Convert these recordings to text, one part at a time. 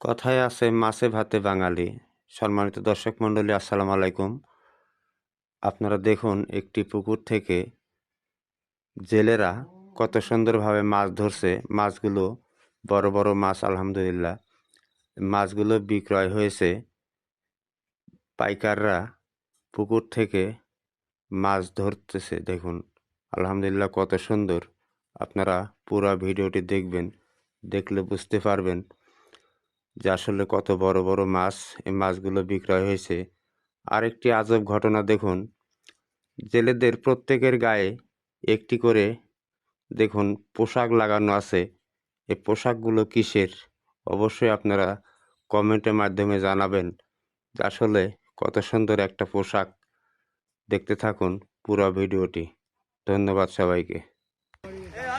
কথায় আছে, মাছে ভাতে বাঙালি। সম্মানিত দর্শক মণ্ডলী, আসসালামু আলাইকুম। আপনারা দেখুন, একটি পুকুর থেকে জেলেরা কত সুন্দরভাবে মাছ ধরছে। মাছগুলো বড় বড় মাছ, আলহামদুলিল্লাহ। মাছগুলো বিক্রয় হয়েছে। পাইকাররা পুকুর থেকে মাছ ধরতেছে, দেখুন। আলহামদুলিল্লাহ, কত সুন্দর। আপনারা পুরো ভিডিওটি দেখবেন, দেখলে বুঝতে পারবেন। যে আসলে কত বড় বড় মাছ এই মাছগুলো বিক্রয় হয়েছে। আরেকটি আজব ঘটনা দেখুন। জেলেদের প্রত্যেকের গায়ে একটি করে দেখুন পোশাক লাগানো আছে। এই পোশাকগুলো কিসের? অবশ্যই আপনারা কমেন্টের মাধ্যমে জানাবেন যে আসলে কত সুন্দর একটা পোশাক। দেখতে থাকুন পুরো ভিডিওটি। ধন্যবাদ সবাইকে।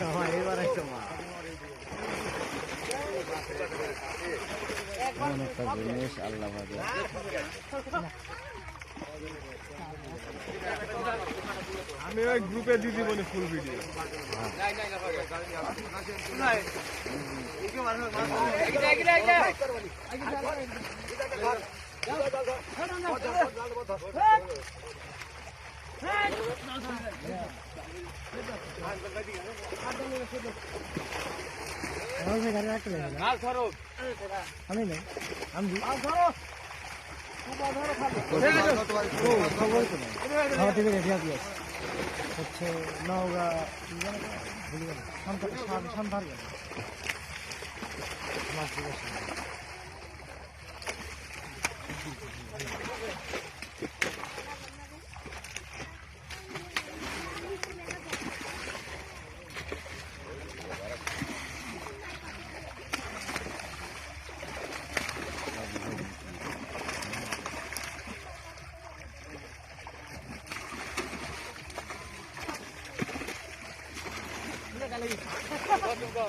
যাওয়ার করে থাক রাখ চলে আজি ভাই কোন করবে আমি বলে ফুল ভিডিও হচ্ছে নওগাঁ গেল সন্তান Let's go.